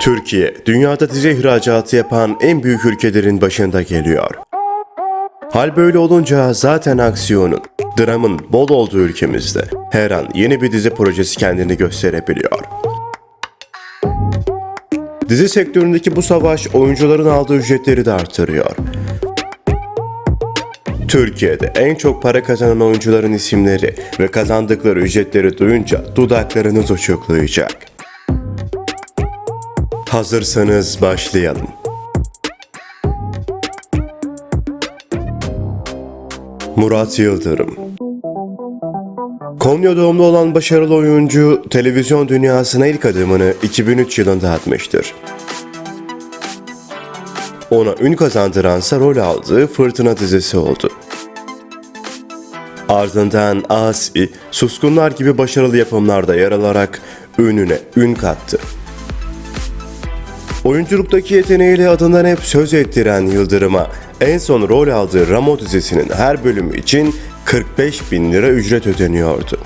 Türkiye, dünyada dizi ihracatı yapan en büyük ülkelerin başında geliyor. Hal böyle olunca zaten aksiyonun, dramın bol olduğu ülkemizde her an yeni bir dizi projesi kendini gösterebiliyor. Dizi sektöründeki bu savaş oyuncuların aldığı ücretleri de artırıyor. Türkiye'de en çok para kazanan oyuncuların isimleri ve kazandıkları ücretleri duyunca dudaklarınız uçuklayacak. Hazırsanız başlayalım. Murat Yıldırım Konya doğumlu olan başarılı oyuncu televizyon dünyasına ilk adımını 2003 yılında atmıştır. Ona ün kazandıransa rol aldığı Fırtına dizisi oldu. Ardından Asi, Suskunlar gibi başarılı yapımlarda yer alarak ününe ün kattı. Oyunculuktaki yeteneğiyle adından hep söz ettiren Yıldırım'a en son rol aldığı Ramo dizisinin her bölümü için 45 bin lira ücret ödeniyordu.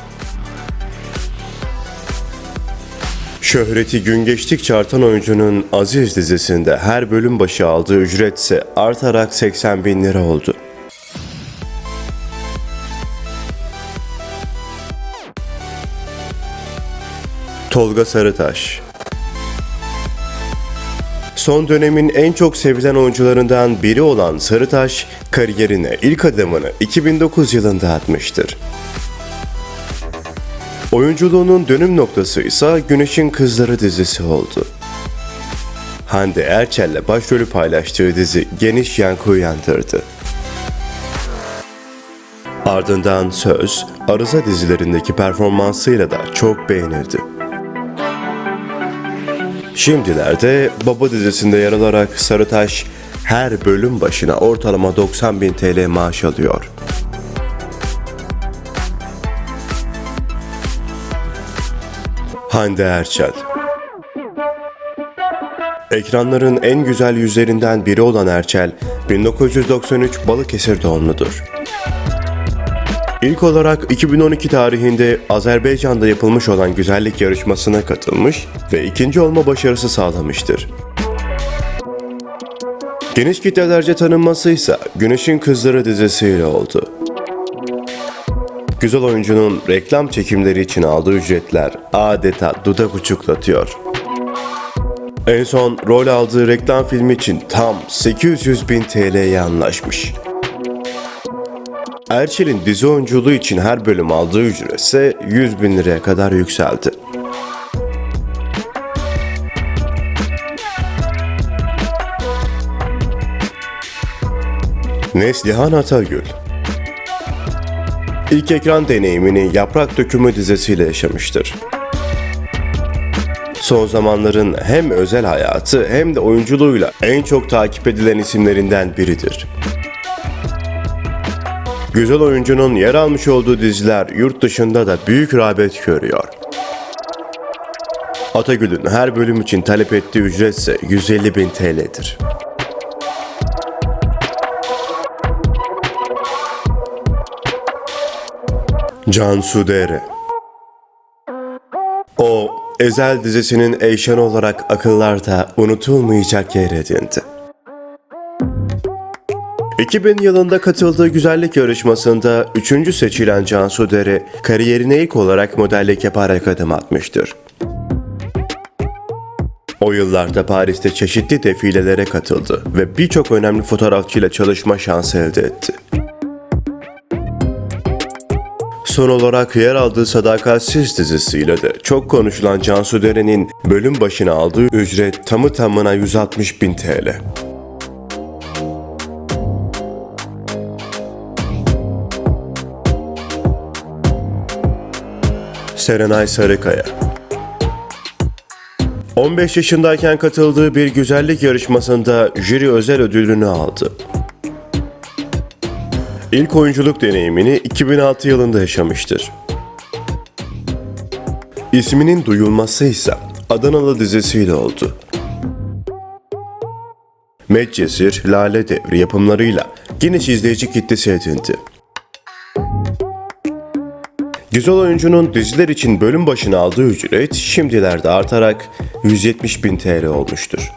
Şöhreti gün geçtikçe artan oyuncunun Aziz dizisinde her bölüm başı aldığı ücret ise artarak 80 bin lira oldu. Tolga Sarıtaş Son dönemin en çok sevilen oyuncularından biri olan Sarıtaş, kariyerine ilk adımını 2009 yılında atmıştır. Oyunculuğunun dönüm noktası ise Güneşin Kızları dizisi oldu. Hande Erçel'le başrolü paylaştığı dizi geniş yankı uyandırdı. Ardından Söz, Arıza dizilerindeki performansıyla da çok beğenildi. Şimdilerde Baba dizisinde yer alarak Sarıtaş her bölüm başına ortalama 90 bin TL maaş alıyor. Hande Erçel Ekranların en güzel yüzlerinden biri olan Erçel, 1993 Balıkesir doğumludur. İlk olarak 2012 tarihinde Azerbaycan'da yapılmış olan güzellik yarışmasına katılmış ve ikinci olma başarısı sağlamıştır. Geniş kitlelerce tanınması ise Güneşin Kızları dizisiyle oldu. Güzel oyuncunun reklam çekimleri için aldığı ücretler adeta dudak uçuklatıyor. En son rol aldığı reklam filmi için tam 800 bin TL'ye anlaşmış. Erçel'in dizi oyunculuğu için her bölüm aldığı ücret ise 100 bin liraya kadar yükseldi. Neslihan Atagül İlk ekran deneyimini Yaprak Dökümü dizisiyle yaşamıştır. Son zamanların hem özel hayatı hem de oyunculuğuyla en çok takip edilen isimlerinden biridir. Güzel oyuncunun yer almış olduğu diziler yurt dışında da büyük rağbet görüyor. Atagül'ün her bölüm için talep ettiği ücret ise 150 bin TL'dir. Cansu Dere O, Ezel dizisinin Eyşan olarak akıllarda unutulmayacak yer edindi. 2000 yılında katıldığı güzellik yarışmasında 3. seçilen Cansu Dere, kariyerine ilk olarak modellik yaparak adım atmıştır. O yıllarda Paris'te çeşitli defilelere katıldı ve birçok önemli fotoğrafçıyla çalışma şansı elde etti. Son olarak yer aldığı Sadakatsiz dizisiyle de çok konuşulan Cansu Dere'nin bölüm başına aldığı ücret tamı tamına 160 bin TL. Serenay Sarıkaya 15 yaşındayken katıldığı bir güzellik yarışmasında jüri özel ödülünü aldı. İlk oyunculuk deneyimini 2006 yılında yaşamıştır. İsminin duyulması ise Adanalı dizisiyle oldu. Medcezir, Lale Devri yapımlarıyla geniş izleyici kitlesi edindi. Güzel oyuncunun diziler için bölüm başına aldığı ücret şimdilerde artarak 170 bin TL olmuştur.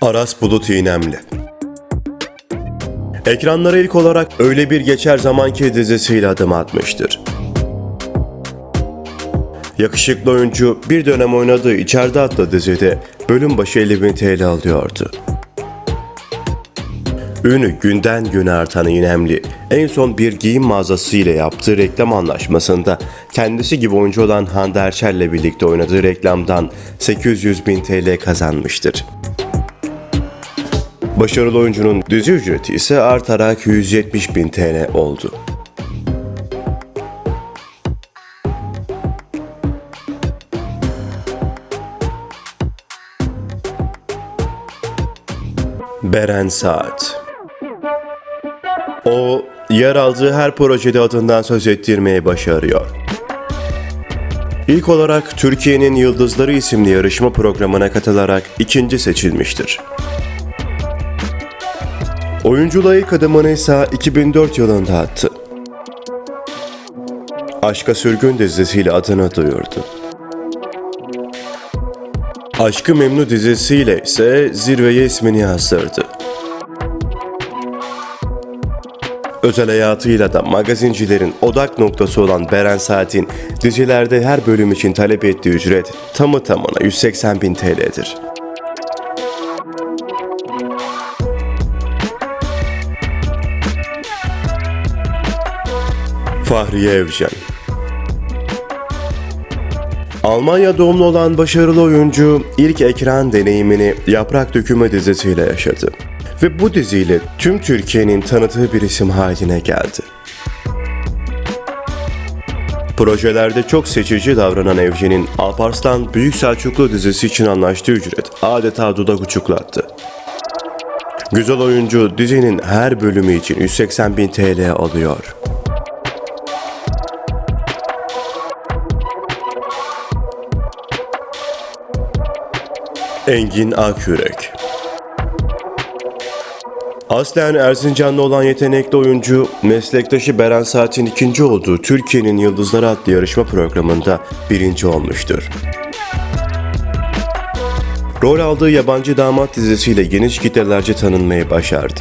Aras Bulut İynemli Ekranlara ilk olarak öyle bir geçer zamanki dizisiyle adım atmıştır. Yakışıklı oyuncu bir dönem oynadığı İçeride adlı dizide bölüm başı 50 bin TL alıyordu. Ünü günden güne artan İynemli, en son bir giyim mağazası ile yaptığı reklam anlaşmasında kendisi gibi oyuncu olan Hande Erçel'le birlikte oynadığı reklamdan 800 bin TL kazanmıştır. Başarılı oyuncunun dizi ücreti ise artarak 170 bin TL oldu. Beren Saat O, yer aldığı her projede adından söz ettirmeyi başarıyor. İlk olarak Türkiye'nin Yıldızları isimli yarışma programına katılarak ikinci seçilmiştir. Oyunculuğa ilk adımını ise 2004 yılında attı. Aşka Sürgün dizisiyle adını duyurdu. Aşkı Memnu dizisiyle ise zirveye ismini yazdırdı. Özel hayatıyla da magazincilerin odak noktası olan Beren Saat'in dizilerde her bölüm için talep ettiği ücret tamı tamına 180 bin TL'dir. Fahriye Evcen Almanya doğumlu olan başarılı oyuncu ilk ekran deneyimini Yaprak Dökümü dizisiyle yaşadı. Ve bu diziyle tüm Türkiye'nin tanıdığı bir isim haline geldi. Projelerde çok seçici davranan Evcen'in Alparslan Büyük Selçuklu dizisi için anlaştığı ücret adeta dudak uçuklattı. Güzel oyuncu dizinin her bölümü için 180 bin TL alıyor. Engin Akyürek Aslen Erzincanlı olan yetenekli oyuncu, meslektaşı Beren Saat'in ikinci olduğu Türkiye'nin Yıldızları adlı yarışma programında birinci olmuştur. Rol aldığı Yabancı Damat dizisiyle geniş kitlelerce tanınmayı başardı.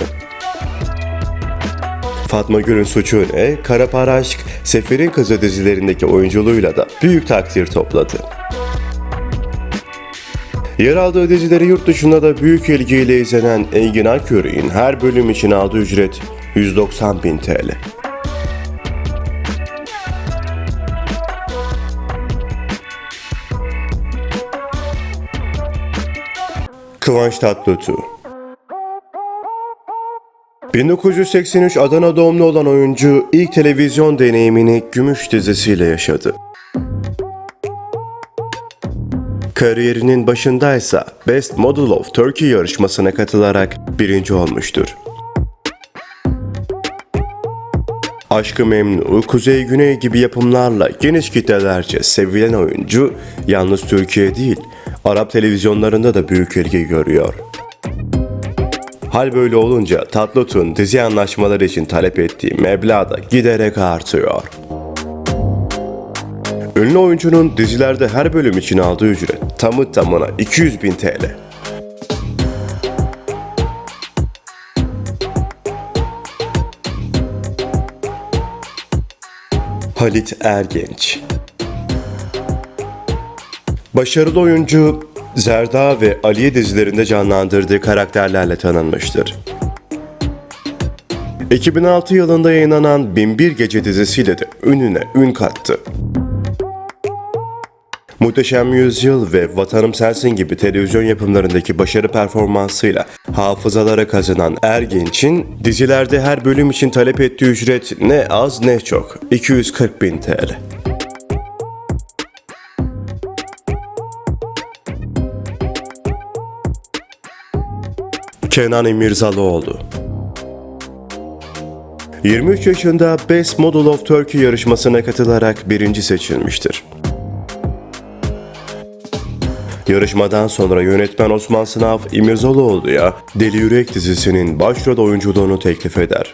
Fatma Gül'ün suçu ne, Kara Para Aşk, Seferin Kızı dizilerindeki oyunculuğuyla da büyük takdir topladı. Yer aldığı dizileri yurt dışında da büyük ilgiyle izlenen Engin Akyürek'in her bölüm için aldığı ücret 190 bin TL. Kıvanç Tatlıtuğ 1983 Adana doğumlu olan oyuncu ilk televizyon deneyimini Gümüş dizisiyle yaşadı. Kariyerinin başındaysa Best Model of Turkey yarışmasına katılarak birinci olmuştur. Aşkı Memnu, Kuzey Güney gibi yapımlarla geniş kitlelerce sevilen oyuncu yalnız Türkiye değil, Arap televizyonlarında da büyük ilgi görüyor. Hal böyle olunca Tatlıtuğ'un dizi anlaşmaları için talep ettiği meblağ da giderek artıyor. Ünlü oyuncunun dizilerde her bölüm için aldığı ücret tamı tamına 200 bin TL. Halit Ergenç Başarılı oyuncu Zerda ve Aliye dizilerinde canlandırdığı karakterlerle tanınmıştır. 2006 yılında yayınlanan Binbir Gece dizisiyle de ününe ün kattı. Muhteşem Yüzyıl ve Vatanım Sensin gibi televizyon yapımlarındaki başarı performansıyla hafızalara kazanan Ergenç'in dizilerde her bölüm için talep ettiği ücret ne az ne çok 240 bin TL. Kenan İmirzalıoğlu 23 yaşında Best Model of Turkey yarışmasına katılarak birinci seçilmiştir. Yarışmadan sonra yönetmen Osman Sınav İmirzalıoğlu'ya Deli Yürek dizisinin başrol oyunculuğunu teklif eder.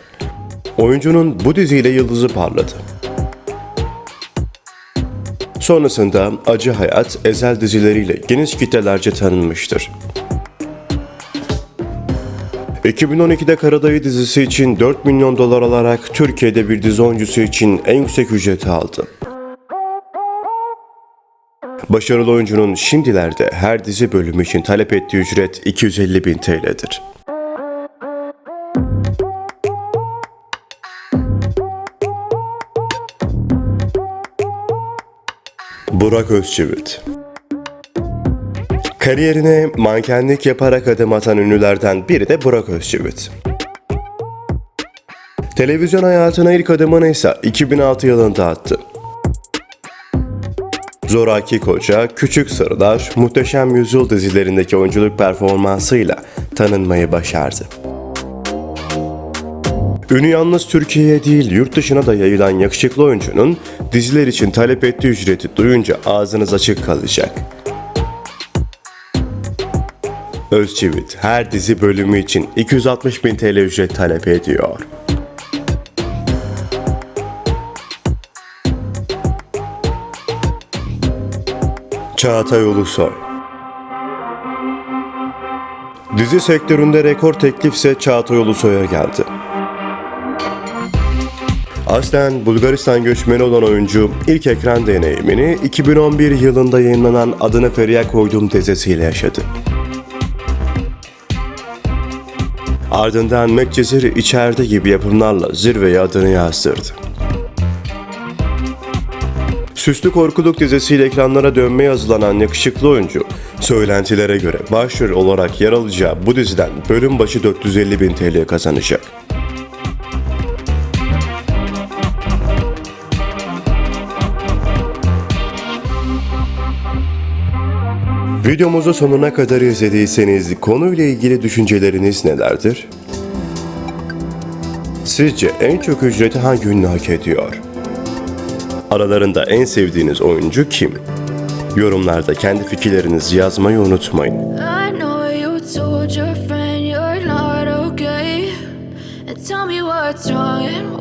Oyuncunun bu diziyle yıldızı parladı. Sonrasında Acı Hayat, Ezel dizileriyle geniş kitlelerce tanınmıştır. 2012'de Karadayı dizisi için 4 milyon dolar alarak Türkiye'de bir dizi oyuncusu için en yüksek ücreti aldı. Başarılı oyuncunun şimdilerde her dizi bölümü için talep ettiği ücret 250 bin TL'dir. Burak Özçivit Kariyerine mankenlik yaparak adım atan ünlülerden biri de Burak Özçivit. Televizyon hayatına ilk adımını ise 2006 yılında attı. Zoraki Koca, Küçük Sırlar, Muhteşem Yüzyıl dizilerindeki oyunculuk performansıyla tanınmayı başardı. Ünü yalnız Türkiye'ye değil yurt dışına da yayılan yakışıklı oyuncunun diziler için talep ettiği ücreti duyunca ağzınız açık kalacak. Özçivit her dizi bölümü için 260 bin TL ücret talep ediyor. Çağatay Ulusoy Dizi sektöründe rekor teklifse Çağatay Ulusoy'a geldi. Aslen Bulgaristan göçmeni olan oyuncu ilk ekran deneyimini 2011 yılında yayınlanan Adını Feriha Koydum dizisiyle yaşadı. Ardından Medcezir içeride gibi yapımlarla zirveye adını yazdırdı. Süslü Korkuluk dizisiyle ekranlara dönmeye hazırlanan yakışıklı oyuncu, söylentilere göre başrol olarak yer alacağı bu diziden bölüm başı 450 bin TL kazanacak. Videomuzu sonuna kadar izlediyseniz konuyla ilgili düşünceleriniz nelerdir? Sizce en çok ücreti hangi ünlü hak ediyor? Aralarında en sevdiğiniz oyuncu kim? Yorumlarda kendi fikirlerinizi yazmayı unutmayın. Tell me what's wrong